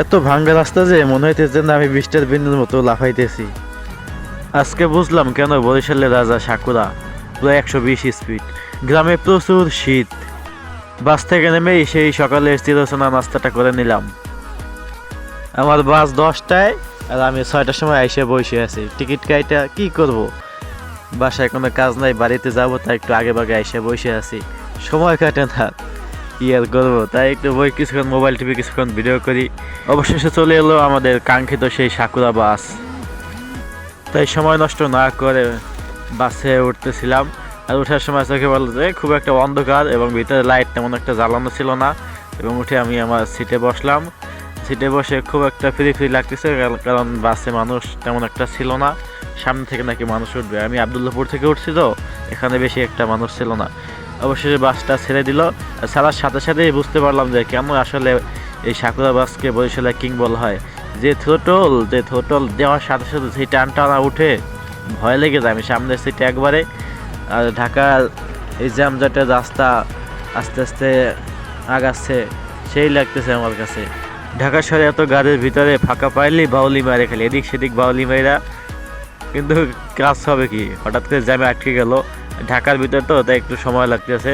এত ভাঙ্গা রাস্তা যে মনে হইতেছে না আমি বৃষ্টির বিন্দুর মতো লাফাইতেছি। আজকে বুঝলাম কেন বরিশালের রাজা সাকুরা প্রায় একশো বিশ স্পিড গ্রামে প্রচুর শীত। বাস থেকে নেমেই সেই সকালে চিরচনা নাস্তাটা করে নিলাম। আমার বাস দশটায় আর আমি ছয়টার সময় এসে বসে আছি। টিকিট কাইটা কি করব? বাসায় কোনো কাজ নাই, বাড়িতে যাব, তাই একটু আগে ভাগে এসে বসে আছি। সময় কাটে না। কি আর করব। তাই একটু বই কিছুক্ষণ, মোবাইল টিভি কিছুক্ষণ ভিডিও করি। অবশেষে চলে এলো আমাদের কাঙ্ক্ষিত সেই সাকুরা বাস। তাই সময় নষ্ট না করে বাসে উঠতেছিলাম। আর ওঠার সময় চোখে বলল যে, খুব একটা অন্ধকার এবং ভিতরে লাইট তেমন একটা জ্বালানো ছিল না। এবং উঠে আমি আমার সিটে বসলাম। সিটে বসে খুব একটা ফ্রি ফ্রি লাগতেছে, কারণ- কারণ বাসে মানুষ তেমন একটা ছিল না। সামনে থেকে নাকি মানুষ উঠবে। আমি আবদুল্লাপুর থেকে উঠছি তো, এখানে বেশি একটা মানুষ ছিল না। অবশেষে বাসটা ছেড়ে দিল। ছাড়ার সাথে সাথেই বুঝতে পারলাম যে কেন আসলে এই সাকুরা বাসকে বরিশালে কিং বলা হয়। যে থ্রোটল যে থ্রোটল দেওয়ার সাথে সাথে সেই টান টানা উঠে ভয় লেগে যায়। আমি সামনের সিটে একবারে, আর ঢাকার এই জ্যামজাটের রাস্তা আস্তে আস্তে আগাচ্ছে, সেই লাগতেছে আমার কাছে। ঢাকা শহরে এত গাড়ির ভিতরে ফাঁকা পাইলেই বাউলি মারে খালি। এদিক সেদিক বাউলি মাইরা কিন্তু কাজ হবে কি? হঠাৎ করে জ্যামে আটকে গেল। ঢাকার ভিতরে তো, তাই একটু সময় লাগতেছে।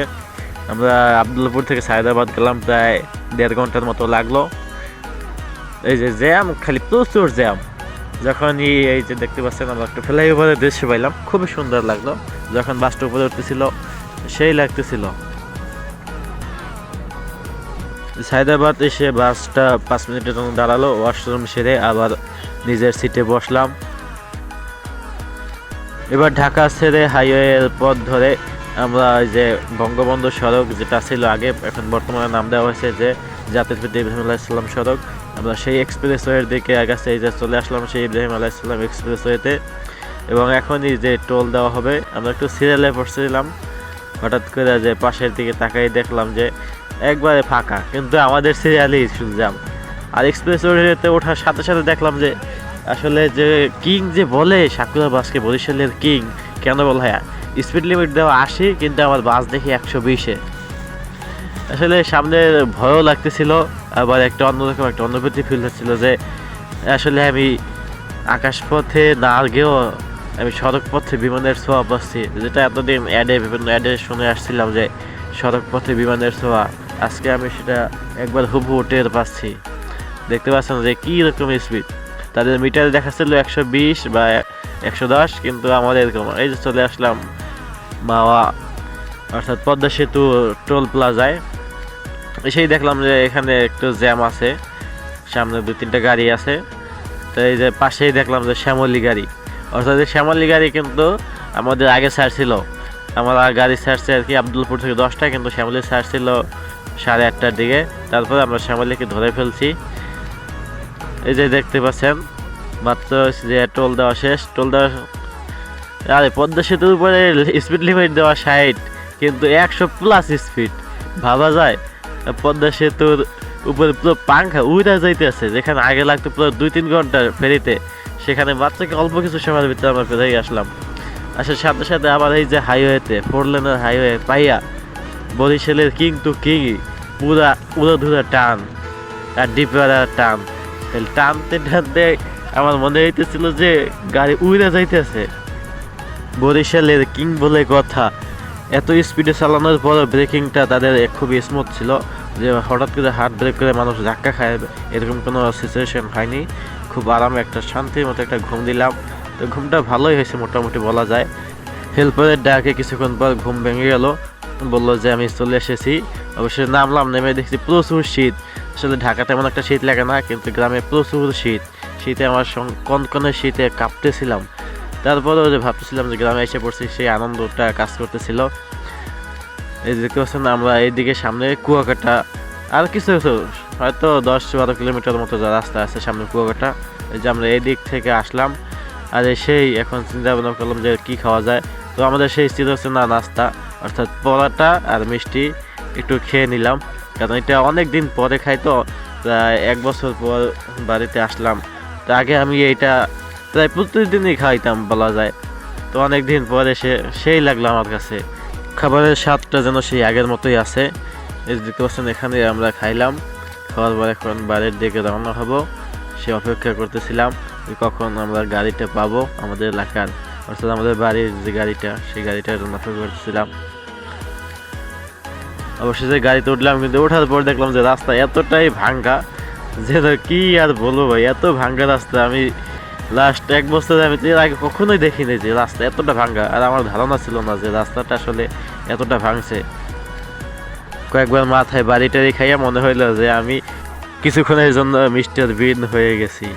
আমরা আবদুল্লাপুর থেকে সায়দাবাদ গেলাম, প্রায় দেড় ঘণ্টার মতো লাগল। এই যে জ্যাম, খালি প্রচুর জ্যাম। যখন এই এই যে দেখতে পাচ্ছেন, আমরা একটা ফ্লাইওভারের দৃশ্য পাইলাম, খুবই সুন্দর লাগল। যখন বাসটা উপরে উঠতেছিল, সেই লাগতেছিল। সায়দাবাদ এসে বাসটা পাঁচ মিনিটের জন্য দাঁড়াল, ওয়াশরুম সেরে আবার নিজের সিটে বসলাম। এবার ঢাকা ছেড়ে হাইওয়ের পথ ধরে আমরা ওই যে বঙ্গবন্ধু সড়ক যেটা ছিল আগে, এখন বর্তমানে নাম দেওয়া হয়েছে যে জাতির পিতা ইব্রাহিম আলাইসাল্লাম সড়ক। আমরা সেই এক্সপ্রেস ওয়ের দিকে আগাছে এই যে চলে আসলাম সেই ইব্রাহিম আলাইসাল্লাম এক্সপ্রেস ওয়েতে এবং এখনই যে টোল দেওয়া হবে, আমরা একটু সিরিয়ালে পড়ছিলাম। হঠাৎ করে যে পাশের দিকে তাকাই দেখলাম যে একবারে ফাঁকা, কিন্তু আমাদের সিরিয়ালই জ্যাম আর এক্সপ্রেসওয়েতে ওঠার সাথে সাথে দেখলাম যে আসলে যে কিং যে বলে, সাকুরা বাসকে বরিশালের কিং, কেন বলা হয় স্পিড লিমিট দেওয়া আশি, কিন্তু আমার বাস দেখি একশো বিশে। আসলে সামনে ভয়ও লাগতেছিল, আবার একটা অন্যরকম একটা অনুভূতি ফিল হচ্ছিল যে, আসলে আমি আকাশপথে না গিয়েও আমি সড়ক পথে বিমানের ছোঁয়া পাচ্ছি। যেটা এতদিন অ্যাডে বিভিন্ন অ্যাডে শুনে আসছিলাম যে সড়ক পথে বিমানের ছোঁয়া, আজকে আমি সেটা একবার হুবহু টের পাচ্ছি। দেখতে পাচ্ছেন যে কী রকম স্পিড তাদের মিটারে দেখাচ্ছিল একশো বিশ বা একশো দশ, কিন্তু আমাদের এরকম এই যে চলে আসলাম মাওয়া, অর্থাৎ পদ্মা সেতু টোল প্লাজায়। সেই দেখলাম যে এখানে একটু জ্যাম আছে, সামনে দু তিনটা গাড়ি আছে। তো এই যে পাশেই দেখলাম যে শ্যামলী গাড়ি। অর্থাৎ এই শ্যামলী গাড়ি কিন্তু আমাদের আগে ছাড় ছিল। আমার গাড়ি ছাড়ছে আর কি আব্দুলপুর থেকে দশটায়, কিন্তু শ্যামলী ছাড় ছিল সাড়ে আটটার দিকে। তারপরে আমরা শ্যামলীকে ধরে ফেলছি। এই যে দেখতে পাচ্ছেন, মাত্র যে টোল দেওয়া শেষ। টোল দেওয়া, আরে, পদ্মা সেতুর উপরে স্পিড লিমিট দেওয়া ষাট, কিন্তু একশো প্লাস স্পিড ভাবা যায়, পদ্মা সেতুর উপরে পুরো পাংখা উড়া যাইতেছে, যেখানে আগে লাগতো পুরো দুই তিন ঘণ্টা ফেরিতে। সেখানে মাত্র অল্প কিছু সময়ের ভিতরে আমরা ফেরে আসলাম। আসার সাথে সাথে আবার এই যে হাইওয়েতে ফোর লেনের হাইওয়ে পাইয়া বরিশালের কিং টু কিং পুরা উড়ো ধুরা টান, আর ডিপেরা টান। তাহলে টানতে টানতে আমার মনে হইতেছিল যে গাড়ি উড়ে যাইতেছে। বরিশালের কিং বলে কথা। এত স্পিডে চালানোর পর ব্রেকিংটা তাদের খুবই স্মুথ ছিল। যে হঠাৎ করে হার্ট ব্রেক করে মানুষ ধাক্কা খায়, এরকম কোনো সিচুয়েশন হয়নি। খুব আরামে একটা শান্তির মতো একটা ঘুম দিলাম। তো ঘুমটা ভালোই হয়েছে মোটামুটি বলা যায়। হেল্পারের ডাকে কিছুক্ষণ পর ঘুম ভেঙে গেল। বলল যে, আমি চলে এসেছি। অবশ্যই নামলাম, নেমে দেখছি প্রচুর শীত। আসলে ঢাকা তেমন একটা শীত লাগে না, কিন্তু গ্রামে প্রচুর শীত। শীতে আমার কনকনে শীতে কাঁপতেছিলাম। তারপরেও যে ভাবতেছিলাম যে গ্রামে এসে পড়ছি, সেই আনন্দটা কাজ করতেছিল। এই দেখতে পাচ্ছেন, আমরা এইদিকে সামনে কুয়াকাটা, আর কিছু কিছু, হয়তো দশ বারো কিলোমিটার মতো যা রাস্তা আছে সামনে কুয়াকাটা। এই যে আমরা এই দিক থেকে আসলাম, আর সেই এখন চিন্তা ভাবনা করলাম যে কী খাওয়া যায়। তো আমাদের সেই স্থির হচ্ছে না, নাস্তা, অর্থাৎ পরাটা আর মিষ্টি একটু খেয়ে নিলাম। কারণ এটা অনেক দিন পরে খাই তো, প্রায় এক বছর পর বাড়িতে আসলাম। তো আগে আমি এইটা প্রায় প্রতিদিনই খাইতাম বলা যায়। তো অনেক দিন পরে সে, সেই লাগল আমার কাছে। খাবারের স্বাদটা যেন সেই আগের মতোই আছে। দেখতে পাচ্ছেন, এখানে আমরা খাইলাম। খাওয়ার পর এখন বাড়ির দিকে রওনা হব। সে অপেক্ষা করতেছিলাম কখন আমরা গাড়িটা পাবো আমাদের এলাকার। অর্থাৎ আমাদের বাড়ির যে গাড়িটা, সেই জন্য অপেক্ষা করতেছিলাম। অবশেষে গাড়িতে উঠলাম, কিন্তু ওঠার পর দেখলাম যে রাস্তা এতটাই ভাঙ্গা যে কি আর বলব ভাই, এত ভাঙ্গা রাস্তা। আমি লাস্ট এক বছরে আমি এর আগে কখনোই দেখিনি যে রাস্তা এতটা ভাঙ্গা। আর আমার ধারণা ছিল না যে রাস্তাটা আসলে এতটা ভাঙছে। কয়েকবার মাথায় বাড়িটারি খাইয়া মনে হইল যে আমি কিছুক্ষণের জন্য মিস্টার বিন হয়ে গেছি।